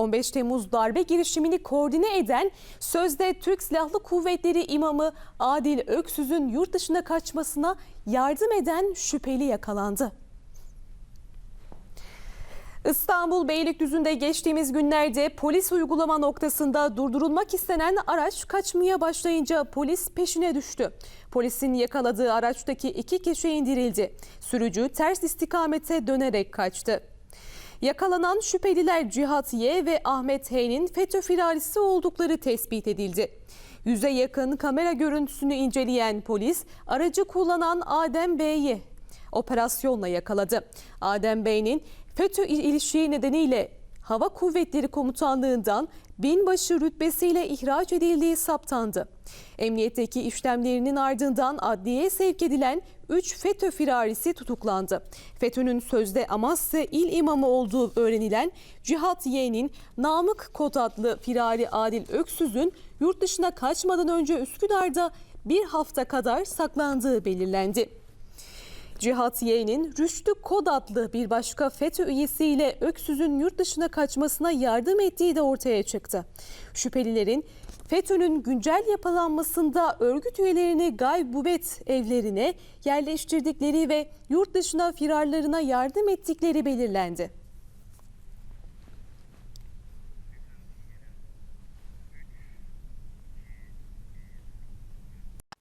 15 Temmuz darbe girişimini koordine eden sözde Türk Silahlı Kuvvetleri imamı Adil Öksüz'ün yurt dışına kaçmasına yardım eden şüpheli yakalandı. İstanbul Beylikdüzü'nde geçtiğimiz günlerde polis uygulama noktasında durdurulmak istenen araç kaçmaya başlayınca polis peşine düştü. Polisin yakaladığı araçtaki iki kişi indirildi. Sürücü ters istikamete dönerek kaçtı. Yakalanan şüpheliler Cihat Y ve Ahmet H'nin FETÖ firarisi oldukları tespit edildi. Yüze yakın kamera görüntüsünü inceleyen polis aracı kullanan Adem Bey'i operasyonla yakaladı. Adem Bey'in FETÖ ilişiği nedeniyle Hava Kuvvetleri Komutanlığından binbaşı rütbesiyle ihraç edildiği saptandı. Emniyetteki işlemlerinin ardından adliyeye sevk edilen 3 FETÖ firarisi tutuklandı. FETÖ'nün sözde Amasya il imamı olduğu öğrenilen Cihat Y'nin Namık Kod adlı firari Adil Öksüz'ün yurt dışına kaçmadan önce Üsküdar'da bir hafta kadar saklandığı belirlendi. Cihat Y'nin Rüştü Kod adlı bir başka FETÖ üyesiyle Öksüz'ün yurt dışına kaçmasına yardım ettiği de ortaya çıktı. Şüphelilerin FETÖ'nün güncel yapılanmasında örgüt üyelerini gaybubet evlerine yerleştirdikleri ve yurt dışına firarlarına yardım ettikleri belirlendi.